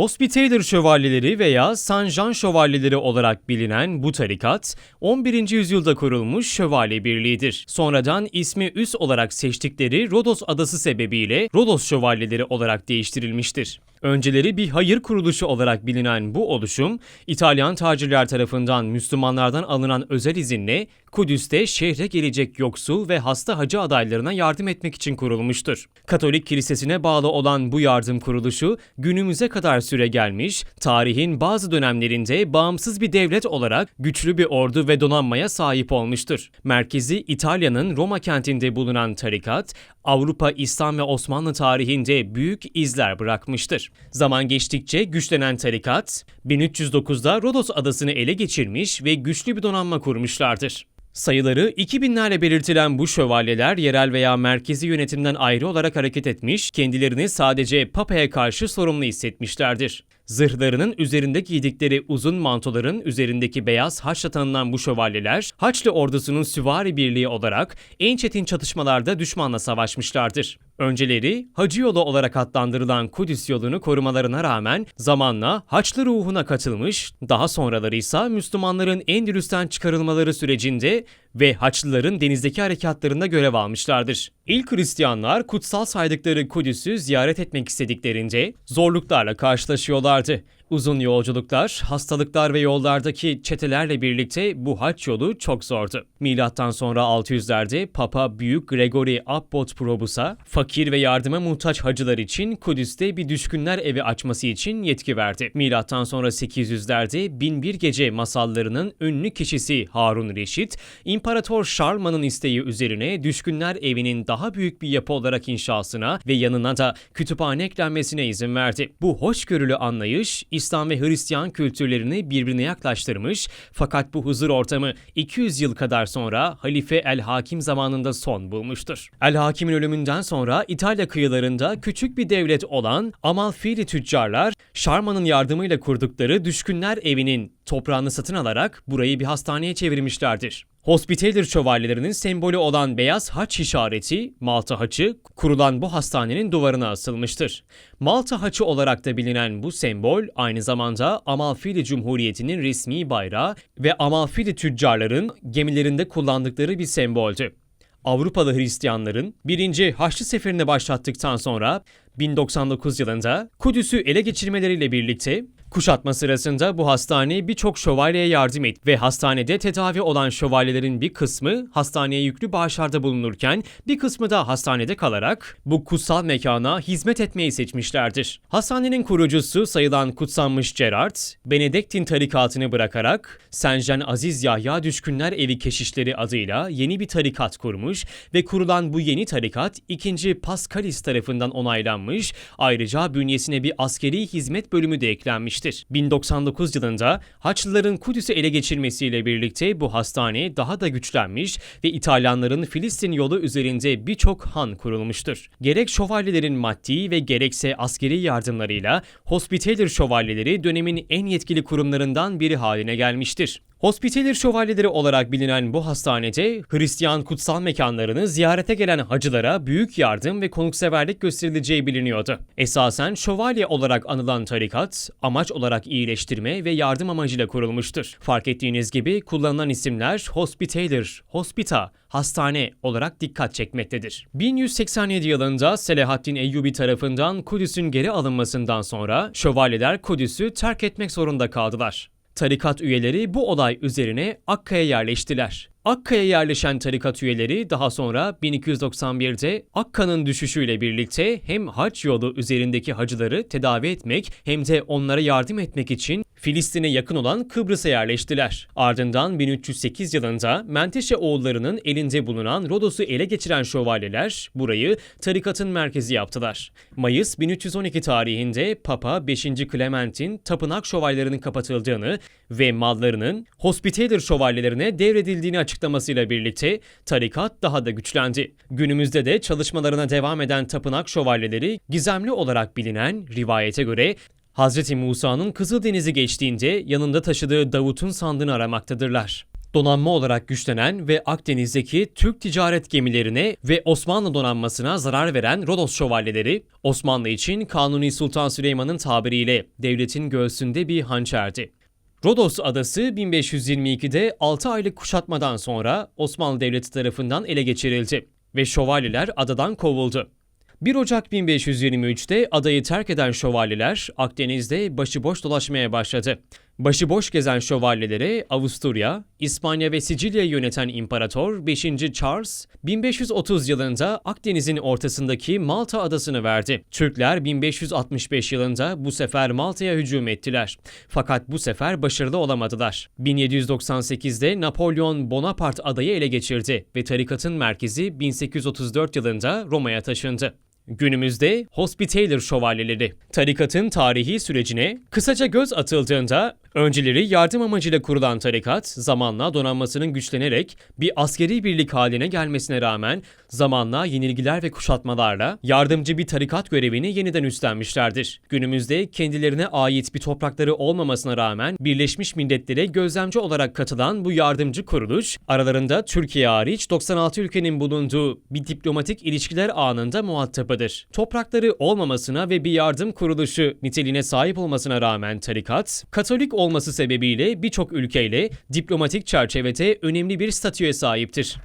Hospitaller şövalyeleri veya San Jean şövalyeleri olarak bilinen bu tarikat 11. yüzyılda kurulmuş şövalye birliğidir. Sonradan ismi üs olarak seçtikleri Rodos adası sebebiyle Rodos şövalyeleri olarak değiştirilmiştir. Önceleri bir hayır kuruluşu olarak bilinen bu oluşum, İtalyan tacirler tarafından Müslümanlardan alınan özel izinle Kudüs'te şehre gelecek yoksul ve hasta hacı adaylarına yardım etmek için kurulmuştur. Katolik kilisesine bağlı olan bu yardım kuruluşu günümüze kadar süre gelmiş, tarihin bazı dönemlerinde bağımsız bir devlet olarak güçlü bir ordu ve donanmaya sahip olmuştur. Merkezi İtalya'nın Roma kentinde bulunan tarikat, Avrupa, İslam ve Osmanlı tarihinde büyük izler bırakmıştır. Zaman geçtikçe güçlenen tarikat, 1309'da Rodos adasını ele geçirmiş ve güçlü bir donanma kurmuşlardır. Sayıları 2000'lerle belirtilen bu şövalyeler yerel veya merkezi yönetimden ayrı olarak hareket etmiş, kendilerini sadece Papa'ya karşı sorumlu hissetmişlerdir. Zırhlarının üzerinde giydikleri uzun mantoların üzerindeki beyaz haçla tanınan bu şövalyeler, Haçlı ordusunun süvari birliği olarak en çetin çatışmalarda düşmanla savaşmışlardır. Önceleri Hacı yolu olarak adlandırılan Kudüs yolunu korumalarına rağmen zamanla Haçlı ruhuna katılmış, daha sonraları ise Müslümanların Endülüs'ten çıkarılmaları sürecinde ve Haçlıların denizdeki harekatlarında görev almışlardır. İlk Hristiyanlar kutsal saydıkları Kudüs'ü ziyaret etmek istediklerinde zorluklarla karşılaşıyorlardı. Uzun yolculuklar, hastalıklar ve yollardaki çetelerle birlikte bu haç yolu çok zordu. Milattan sonra 600'lerde Papa Büyük Gregory Abbot Probus'a fakir ve yardıma muhtaç hacılar için Kudüs'te bir düşkünler evi açması için yetki verdi. Milattan sonra 800'lerde Binbir Gece masallarının ünlü kişisi Harun Reşit, İmparator Şarlman'ın isteği üzerine düşkünler evinin daha büyük bir yapı olarak inşasına ve yanına da kütüphane eklenmesine izin verdi. Bu hoşgörülü anlayış İslam ve Hristiyan kültürlerini birbirine yaklaştırmış fakat bu huzur ortamı 200 yıl kadar sonra Halife El Hakim zamanında son bulmuştur. El Hakim'in ölümünden sonra İtalya kıyılarında küçük bir devlet olan Amalfili tüccarlar Şarman'ın yardımıyla kurdukları Düşkünler Evi'nin toprağını satın alarak burayı bir hastaneye çevirmişlerdir. Hospitaller şövalyelerinin sembolü olan beyaz haç işareti, Malta haçı, kurulan bu hastanenin duvarına asılmıştır. Malta haçı olarak da bilinen bu sembol aynı zamanda Amalfili Cumhuriyeti'nin resmi bayrağı ve Amalfili tüccarların gemilerinde kullandıkları bir semboldü. Avrupalı Hristiyanların 1. Haçlı Seferi'ni başlattıktan sonra 1099 yılında Kudüs'ü ele geçirmeleriyle birlikte Kuşatma sırasında bu hastane birçok şövalyeye yardım etti ve hastanede tedavi olan şövalyelerin bir kısmı hastaneye yüklü bağışlarda bulunurken bir kısmı da hastanede kalarak bu kutsal mekana hizmet etmeyi seçmişlerdir. Hastanenin kurucusu sayılan kutsanmış Gerard, Benediktin tarikatını bırakarak Senjen Aziz Yahya Düşkünler Evi Keşişleri adıyla yeni bir tarikat kurmuş ve kurulan bu yeni tarikat 2. Paskalis tarafından onaylanmış, ayrıca bünyesine bir askeri hizmet bölümü de eklenmiş edilmiştir. 1099 yılında Haçlıların Kudüs'ü ele geçirmesiyle birlikte bu hastane daha da güçlenmiş ve İtalyanların Filistin yolu üzerinde birçok han kurulmuştur. Gerek şövalyelerin maddi ve gerekse askeri yardımlarıyla Hospitaller şövalyeleri dönemin en yetkili kurumlarından biri haline gelmiştir. Hospitaller şövalyeleri olarak bilinen bu hastanede Hristiyan kutsal mekanlarını ziyarete gelen hacılara büyük yardım ve konukseverlik gösterileceği biliniyordu. Esasen şövalye olarak anılan tarikat, amaç olarak iyileştirme ve yardım amacıyla kurulmuştur. Fark ettiğiniz gibi kullanılan isimler Hospitaller, Hospita, hastane olarak dikkat çekmektedir. 1187 yılında Selahaddin Eyyubi tarafından Kudüs'ün geri alınmasından sonra şövalyeler Kudüs'ü terk etmek zorunda kaldılar. Tarikat üyeleri bu olay üzerine Akka'ya yerleştiler. Akka'ya yerleşen tarikat üyeleri daha sonra 1291'de Akka'nın düşüşüyle birlikte hem hac yolu üzerindeki hacıları tedavi etmek hem de onlara yardım etmek için Filistin'e yakın olan Kıbrıs'a yerleştiler. Ardından 1308 yılında Menteşe oğullarının elinde bulunan Rodos'u ele geçiren şövalyeler burayı tarikatın merkezi yaptılar. Mayıs 1312 tarihinde Papa 5. Clement'in tapınak şövalyelerinin kapatıldığını ve mallarının Hospitaller şövalyelerine devredildiğini açıklamasıyla birlikte tarikat daha da güçlendi. Günümüzde de çalışmalarına devam eden tapınak şövalyeleri gizemli olarak bilinen rivayete göre Hazreti Musa'nın Kızıldeniz'i geçtiğinde yanında taşıdığı Davut'un sandığını aramaktadırlar. Donanma olarak güçlenen ve Akdeniz'deki Türk ticaret gemilerine ve Osmanlı donanmasına zarar veren Rodos şövalyeleri, Osmanlı için Kanuni Sultan Süleyman'ın tabiriyle devletin göğsünde bir hançerdi. Rodos adası 1522'de 6 aylık kuşatmadan sonra Osmanlı Devleti tarafından ele geçirildi ve şövalyeler adadan kovuldu. 1 Ocak 1523'te adayı terk eden şövalyeler Akdeniz'de başıboş dolaşmaya başladı. Başıboş gezen şövalyeleri Avusturya, İspanya ve Sicilya'yı yöneten İmparator 5. Charles 1530 yılında Akdeniz'in ortasındaki Malta adasını verdi. Türkler 1565 yılında bu sefer Malta'ya hücum ettiler. Fakat bu sefer başarılı olamadılar. 1798'de Napolyon Bonaparte adayı ele geçirdi ve tarikatın merkezi 1834 yılında Roma'ya taşındı. Günümüzde Hospitaller şövalyeleri. Tarikatın tarihi sürecine kısaca göz atıldığında önceleri yardım amacıyla kurulan tarikat zamanla donanmasının güçlenerek bir askeri birlik haline gelmesine rağmen zamanla yenilgiler ve kuşatmalarla yardımcı bir tarikat görevini yeniden üstlenmişlerdir. Günümüzde kendilerine ait bir toprakları olmamasına rağmen Birleşmiş Milletler'e gözlemci olarak katılan bu yardımcı kuruluş aralarında Türkiye hariç 96 ülkenin bulunduğu bir diplomatik ilişkiler anında muhatabıdır. Toprakları olmamasına ve bir yardım kuruluşu niteliğine sahip olmasına rağmen tarikat, Katolik olması sebebiyle birçok ülkeyle diplomatik çerçevede önemli bir statüye sahiptir.